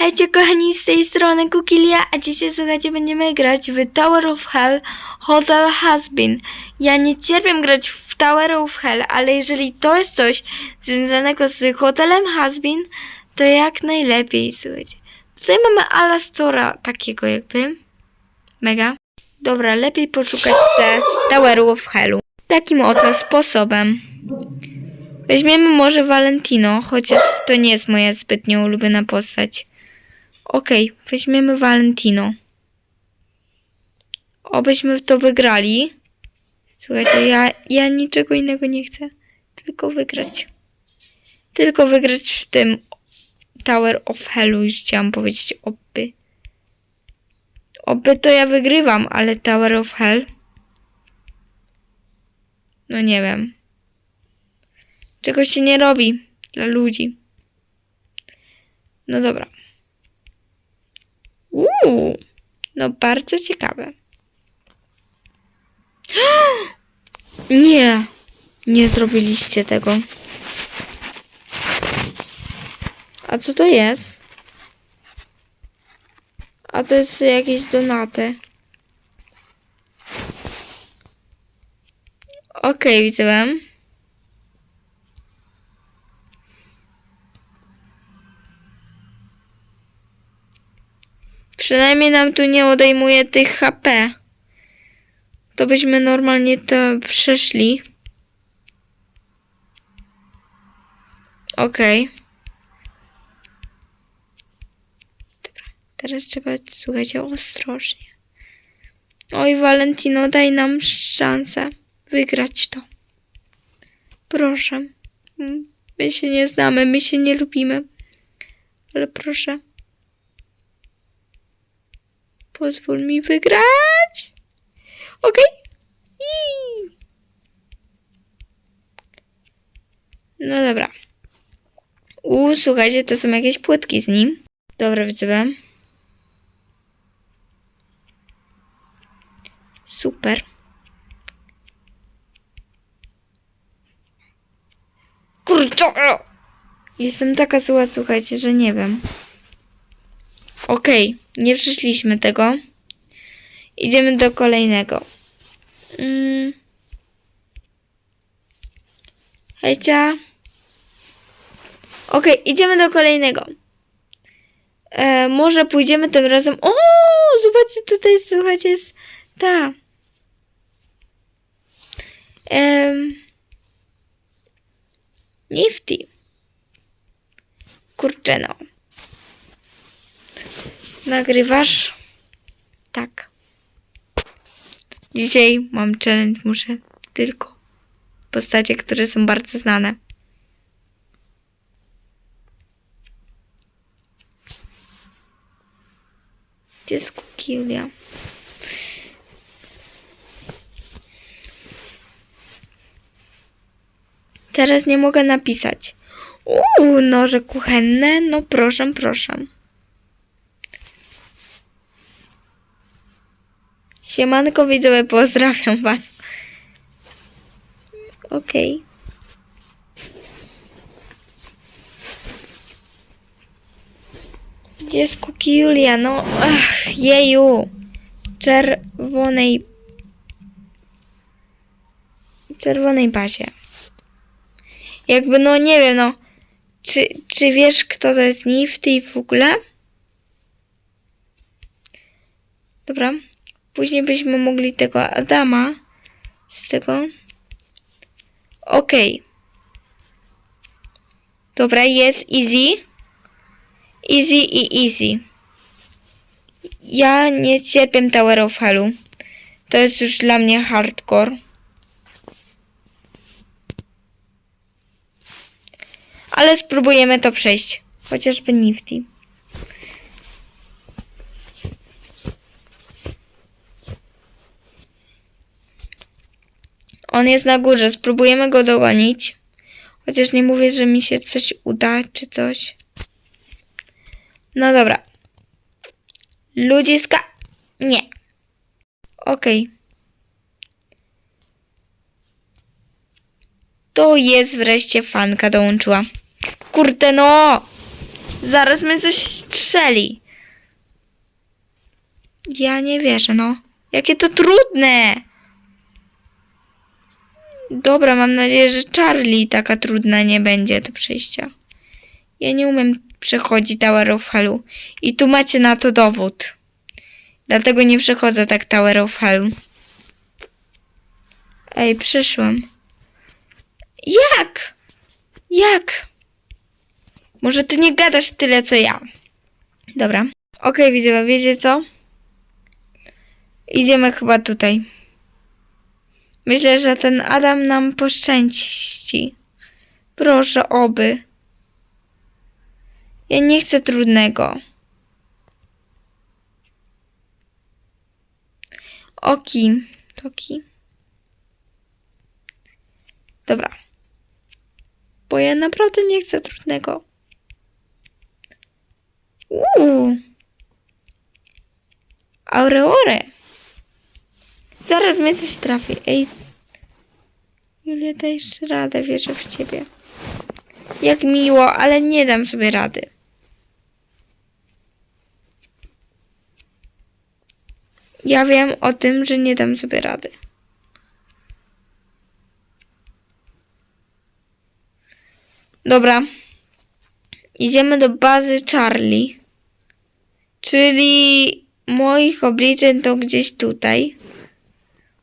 Hejcie kochani, z tej strony Kukilia, a dzisiaj słuchajcie, będziemy grać w Tower of Hell Hotel Has Been. Ja nie cierpię grać w Tower of Hell, ale jeżeli to jest coś związanego z hotelem Has Been, to jak najlepiej, słuchajcie. Tutaj mamy Alastora takiego jakby. Mega. Dobra, lepiej poszukać se Toweru of Hellu. Takim oto sposobem. Weźmiemy może Valentino, chociaż to nie jest moja zbytnio ulubiona postać. Okej, weźmiemy Valentino. Obyśmy to wygrali. Słuchajcie, ja, ja niczego innego nie chcę. Tylko wygrać. Tylko wygrać w tym Tower of Hellu, już chciałam powiedzieć oby. Oby to ja wygrywam, ale Tower of Hell? No nie wiem. Czego się nie robi dla ludzi. No dobra. Uuu, no bardzo ciekawe. Nie, nie zrobiliście tego. A co to jest? A to jest jakieś donaty. Okej, widzę. Przynajmniej nam tu nie odejmuje tych HP. To byśmy normalnie to przeszli. Okej. Dobra, teraz trzeba, słuchajcie, ostrożnie. Oj, Valentino, daj nam szansę wygrać to. Proszę. My się nie znamy, my się nie lubimy. Ale proszę. Pozwól mi wygrać. Okej. Ii. No dobra. U, słuchajcie, to są jakieś płytki z nim. Dobra, widzę. Super. Kurczę! Jestem taka zła, słuchajcie, że nie wiem. Okej, nie przyszliśmy tego. Idziemy do kolejnego. Mm. Hejcia. Okej, idziemy do kolejnego. E, może pójdziemy tym razem. O, zobaczcie, tutaj słuchajcie, jest ta. Em, nifty. Kurczę, no. Nagrywasz? Tak. Dzisiaj mam challenge, muszę tylko postacie, które są bardzo znane. Gdzie jest Julia? Teraz nie mogę napisać. Uuu, noże kuchenne? No proszę, proszę. Siemanko widzowie, pozdrawiam was. Okej. Gdzie jest Kuki Julia? No, ach, jeju. Czerwonej... Czerwonej bazie. Jakby, no nie wiem, no. Czy, czy wiesz, kto to jest Nifty w ogóle? Dobra. Później byśmy mogli tego Adama z tego. Okej. Dobra, jest easy. Easy i easy. Ja nie cierpię Tower of Hellu. To jest już dla mnie hardcore. Ale spróbujemy to przejść. Chociażby Nifty. On jest na górze, spróbujemy go dogonić. Chociaż nie mówię, że mi się coś uda, czy coś. No dobra. Ludziska. Nie. Okej. To jest wreszcie fanka dołączyła. Kurde no! Zaraz mnie coś strzeli. Ja nie wierzę, no. Jakie to trudne! Dobra, mam nadzieję, że Charlie taka trudna nie będzie do przejścia. Ja nie umiem przechodzić Tower of Hellu. I tu macie na to dowód. Dlatego nie przechodzę tak Tower of Hell. Ej, przyszłam. Jak? Jak? Może ty nie gadasz tyle, co ja. Dobra. Okej, widzowie, wiecie co? Idziemy chyba tutaj. Myślę, że ten Adam nam poszczęści. Proszę, oby. Ja nie chcę trudnego. Oki. Toki. Dobra. Bo ja naprawdę nie chcę trudnego. Uuu. Aureore. Zaraz mnie coś trafi. Ej. Julia, dajesz radę, wierzę w ciebie. Jak miło, ale nie dam sobie rady. Ja wiem o tym, że nie dam sobie rady. Dobra. Idziemy do bazy Charlie. Czyli moich obliczeń to gdzieś tutaj.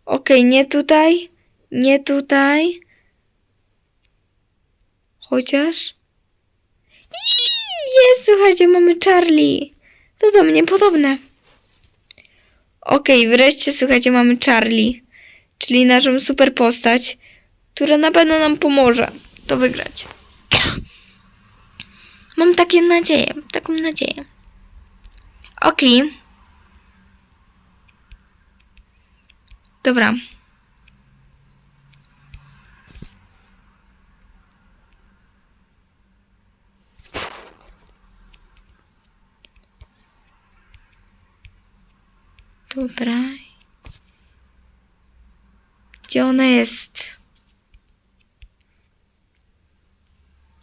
Okej, nie tutaj. Nie tutaj. Chociaż. Jest, słuchajcie, mamy Charlie. To do mnie podobne. Okej, wreszcie, słuchajcie, mamy Charlie. Czyli naszą super postać, która na pewno nam pomoże to wygrać. Mam takie nadzieję, taką nadzieję. Okej. Dobra. Dobra. Gdzie ona jest?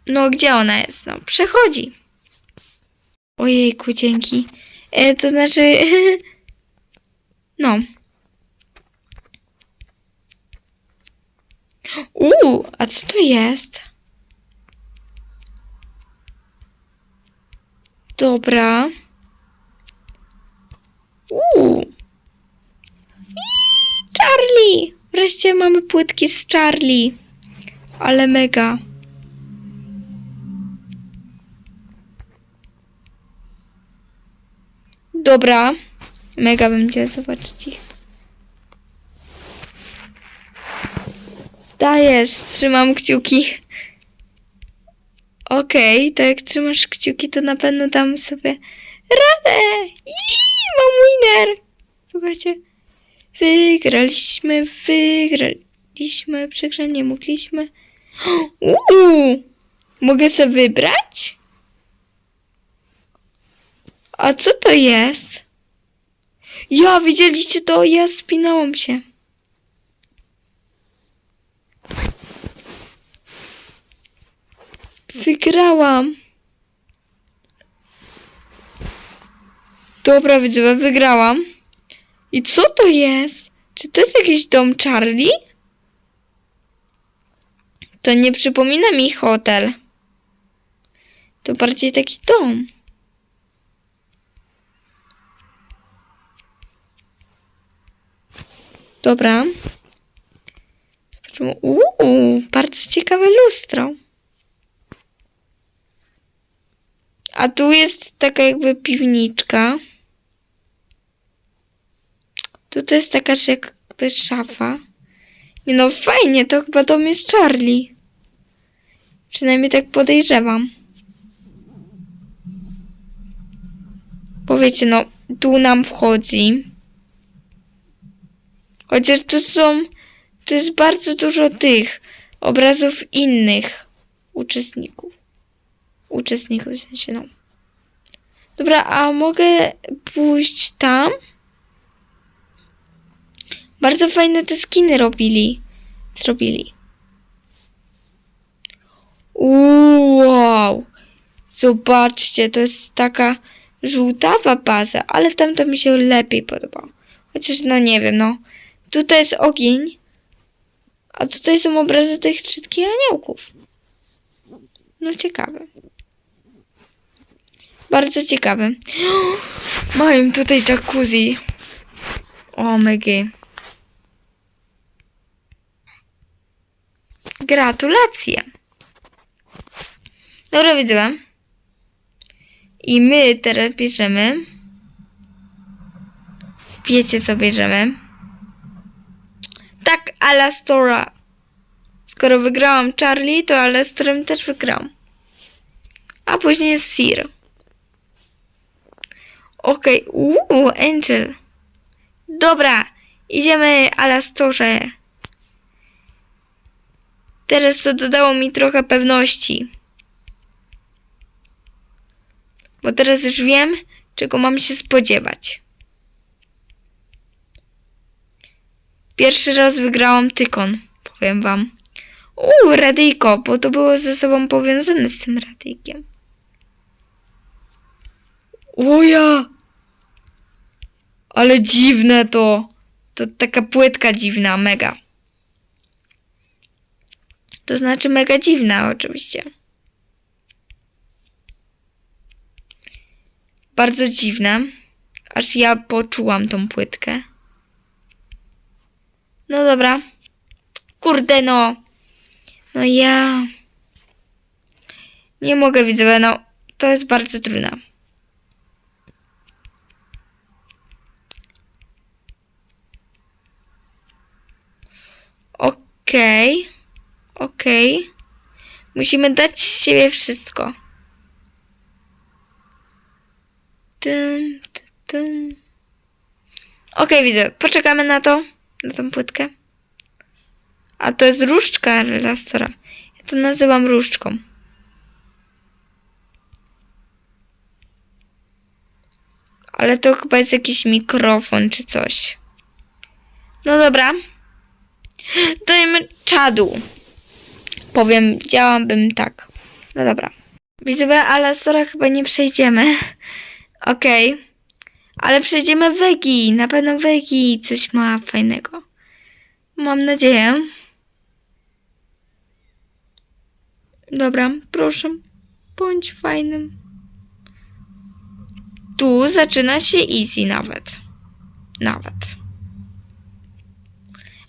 No, gdzie ona jest? No, przechodzi. Ojejku, dzięki. E, to znaczy... No. Uuu, a co to jest? Dobra. Uuu. Charlie! Wreszcie mamy płytki z Charlie. Ale mega. Dobra. Mega bym chciała zobaczyć ich. Dajesz, trzymam kciuki. Okej, to jak trzymasz kciuki, to na pewno dam sobie radę. Iii, mam winner. Słuchajcie, wygraliśmy, wygraliśmy, przegrać nie mogliśmy. Uuu, mogę sobie wybrać? A co to jest? Ja, widzieliście to? Ja spinałam się. Wygrałam. Dobra, widzowie, wygrałam. I co to jest? Czy to jest jakiś dom Charlie? To nie przypomina mi hotel. To bardziej taki dom. Dobra. Zobaczymy. Uuu, bardzo ciekawe lustro. A tu jest taka jakby piwniczka. Tu to jest taka jakby szafa. Nie no, fajnie, to chyba dom jest Charlie. Przynajmniej tak podejrzewam. Powiecie, no, tu nam wchodzi. Chociaż tu są, tu jest bardzo dużo tych obrazów innych uczestników. Uczestników, w sensie, no. Dobra, a mogę pójść tam? Bardzo fajne te skiny robili. Zrobili. Wow! Zobaczcie, to jest taka żółtawa baza, ale tamto mi się lepiej podobało. Chociaż no nie wiem, no. Tutaj jest ogień, a tutaj są obrazy tych wszystkich aniołków. No ciekawe. Bardzo ciekawe. Mają tutaj jacuzzi. O mygi. Gratulacje. Dobra, widzę. I my teraz bierzemy. Wiecie, co bierzemy? Tak, Alastora. Skoro wygrałam Charlie, to Alastorem też wygrałam. A później jest Sir. Okej, uuu, Angel. Dobra, idziemy Alastorze. Teraz to dodało mi trochę pewności. Bo teraz już wiem, czego mam się spodziewać. Pierwszy raz wygrałam tykon, powiem wam. Uuu, radyjko, bo to było ze sobą powiązane z tym radyjkiem. Uja! Ale dziwne to. To taka płytka dziwna, mega. To znaczy mega dziwna, oczywiście. Bardzo dziwne. Aż ja poczułam tą płytkę. No dobra. Kurde no. No ja. Nie mogę widzę, no. To jest bardzo trudne. Okej. Okej. Musimy dać z siebie wszystko. Tym, ty- tym. Okej, widzę. Poczekamy na to. Na tą płytkę. A to jest różdżka Lastora. Ja to nazywam różdżką. Ale to chyba jest jakiś mikrofon czy coś. No dobra. Dajmy czadu. Powiem, działałabym tak. No dobra. Widzę, ale Sora chyba nie przejdziemy. Okej. Ale przejdziemy Wegi. Na pewno Wegi coś ma fajnego. Mam nadzieję. Dobra, proszę. Bądź fajnym. Tu zaczyna się easy nawet. Nawet.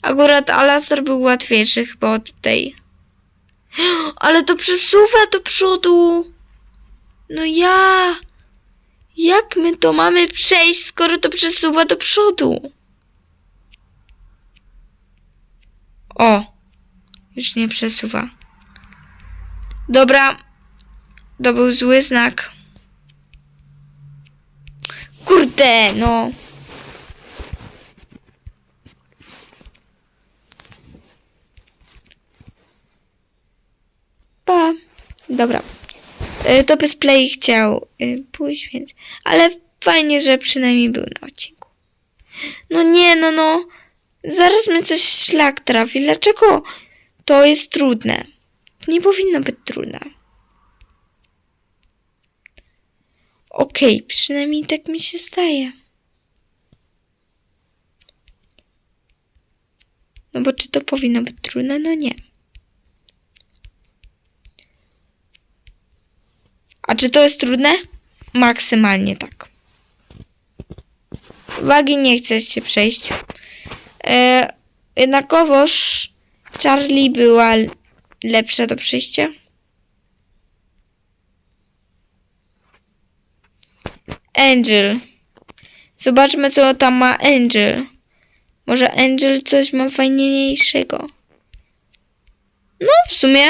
Akurat Alastor był łatwiejszy chyba od tej. Ale to przesuwa do przodu. No ja. Jak my to mamy przejść, skoro to przesuwa do przodu? O. Już nie przesuwa. Dobra. To był zły znak. Kurde, no. Pa. Dobra. Y, To bez play chciał y, pójść, więc. Ale fajnie, że przynajmniej był na odcinku. No nie, no, no. Zaraz mnie coś szlak trafi. Dlaczego to jest trudne? Nie powinno być trudne. Okej, przynajmniej tak mi się zdaje. No bo czy to powinno być trudne? No nie. A czy to jest trudne? Maksymalnie tak. Wagi nie chce się przejść. E, jednakowoż Charlie była lepsza do przejścia. Angel. Zobaczmy, co tam ma Angel. Może Angel coś ma fajniejszego. No, w sumie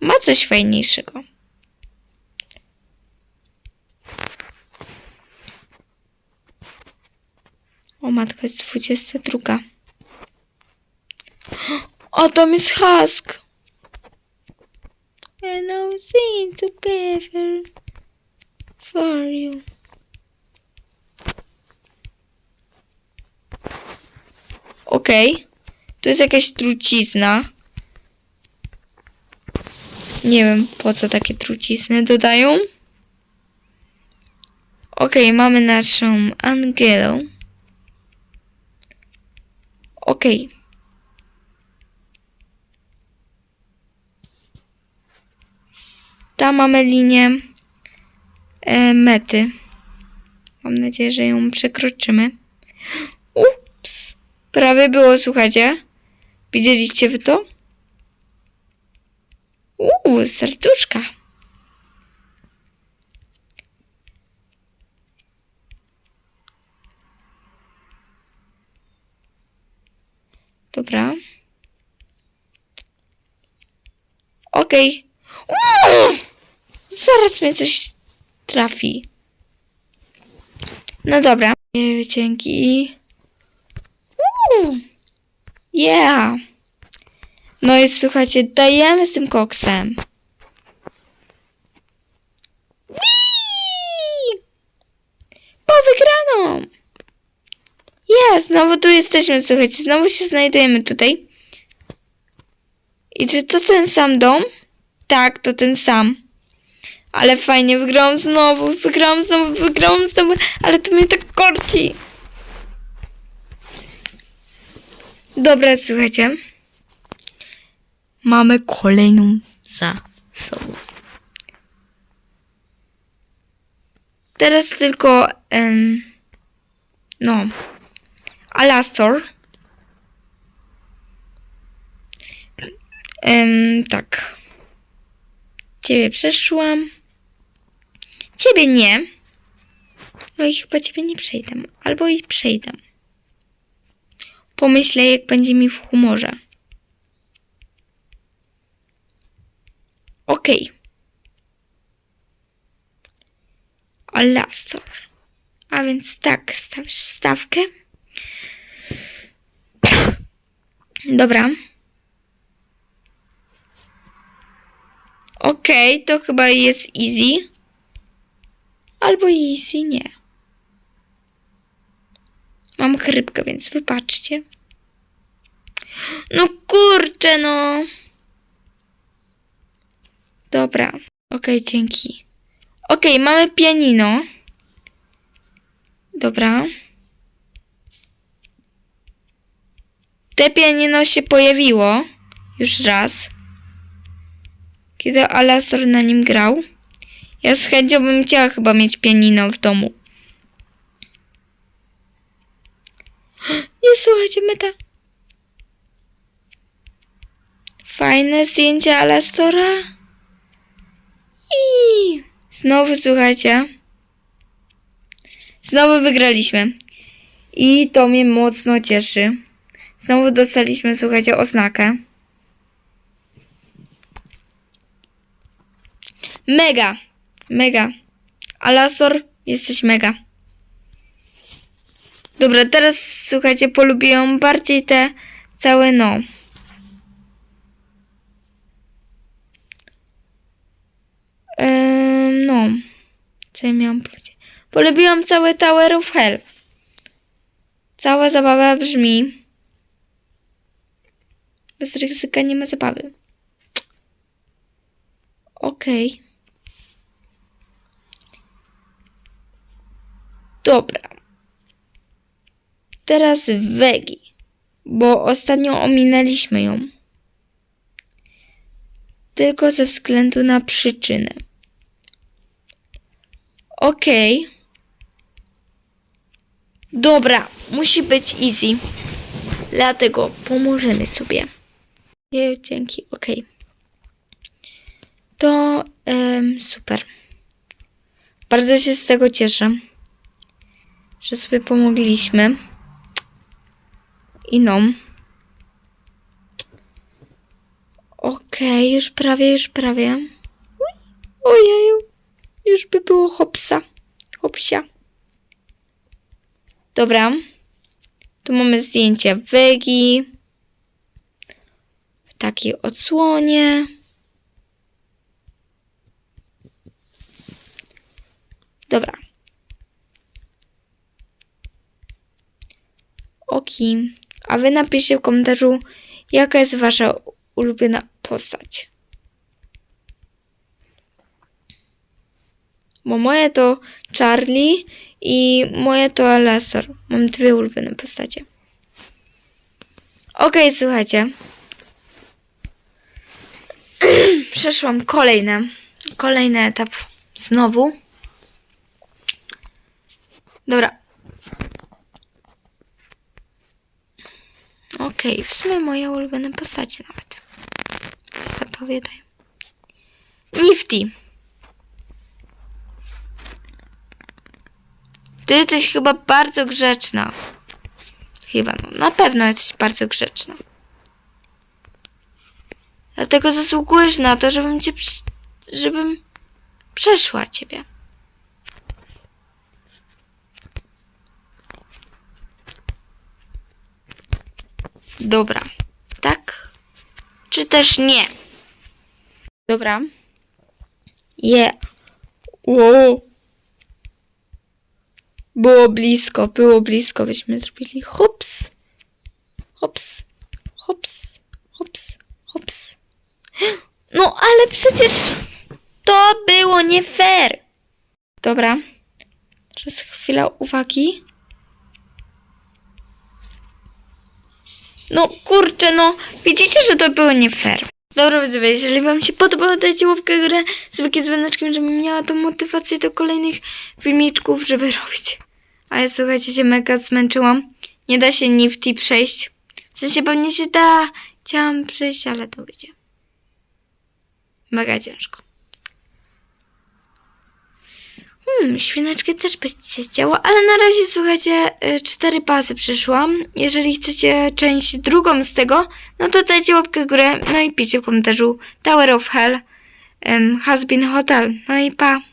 ma coś fajniejszego. O matko, jest 22. O, tam jest Husk. And I'll sing together for you. Okej. Tu jest jakaś trucizna. Nie wiem, po co takie trucizny dodają. Okej, mamy naszą Angelę. Okej. Tam mamy linię e, mety. Mam nadzieję, że ją przekroczymy. Ups. Prawie było, słuchajcie. Widzieliście wy to? Uuu, serduszka. Dobra. Okej. Uuu! Zaraz mnie coś trafi. No dobra. Jej, Dzięki. Uuu. Yeah. No i słuchajcie, dajemy z tym koksem. Whee! Po wygraną! Jest, znowu tu jesteśmy, słuchajcie, znowu się znajdujemy tutaj. I czy to ten sam dom? Tak, to ten sam. Ale fajnie, wygrałam znowu, wygrałam znowu, wygrałam znowu, ale to mnie tak korci. Dobra, słuchajcie. Mamy kolejną za sobą. Teraz tylko, no, Alastor. Em, tak. Ciebie przeszłam. Ciebie nie. No i chyba ciebie nie przejdę. Albo i przejdę. Pomyślę, jak będzie mi w humorze. Okej. Alastor. A więc tak, stawisz stawkę. Dobra. Okej, to chyba jest easy. Albo easy nie. Mam chrypkę, więc wybaczcie. No kurczę, no. Dobra. Okej, dzięki. Okej, mamy pianino. Dobra. Te pianino się pojawiło już raz. Kiedy Alastor na nim grał. Ja z chęcią bym chciała chyba mieć pianino w domu. Nie słuchajcie, meta. Fajne zdjęcie Alastora. I znowu słuchajcie. Znowu wygraliśmy. I to mnie mocno cieszy. Znowu dostaliśmy, słuchajcie, oznakę. Mega. Mega. Alastor, jesteś mega. Dobra, teraz słuchajcie, polubiłam bardziej te całe no. Ehm, no. Co ja miałam powiedzieć? Polubiłam całe Tower of Hell. Cała zabawa brzmi. Bez ryzyka nie ma zabawy. Okej. Dobra. Teraz Wegi, bo ostatnio ominęliśmy ją. Tylko ze względu na przyczynę. Okej. Dobra, musi być easy. Dlatego pomożemy sobie. Nie, dzięki, okej. To em, super. Bardzo się z tego cieszę, że sobie pomogliśmy. I no. Okej, już prawie, już prawie. Uj, Ojeju, już by było hopsa. Hopsia. Dobra. Tu mamy zdjęcie Wegi. Takiej odsłonie. Dobra. Oki. A wy napiszcie w komentarzu, jaka jest wasza ulubiona postać. Bo moje to Charlie i moje to Lester. Mam dwie ulubione postacie. Okej, słuchajcie. Przeszłam kolejne, kolejny etap znowu. Dobra. Okej, w sumie moje ulubione postacie nawet. Zapowiadają. Nifty. Ty jesteś chyba bardzo grzeczna. Chyba, no, na pewno jesteś bardzo grzeczna. Dlatego zasługujesz na to, żebym cię, żebym przeszła ciebie. Dobra. Tak? Czy też nie? Dobra. Je. Wow. Było blisko, było blisko, byśmy zrobili hops. Hops. Hops. Hops. Hops. No ale przecież to było nie fair. Dobra. Teraz chwila uwagi. No kurczę, no widzicie, że to było nie fair. Dobra, widzowie, jeżeli wam się podobało, dajcie łapkę górę z wielkim dzwoneczkiem, żebym miała tą motywację do kolejnych filmiczków, żeby robić. Ale słuchajcie, się mega zmęczyłam. Nie da się Nifty przejść. W sensie pewnie się da. Chciałam przejść, ale to wyjdzie. Mega ciężko. Hmm, świneczki też by się chciało, ale na razie słuchajcie, y, cztery pasy przyszłam. Jeżeli chcecie część drugą z tego, no to dajcie łapkę w górę, no i piszcie w komentarzu Tower of Hell, um, Has been Hotel. No i pa.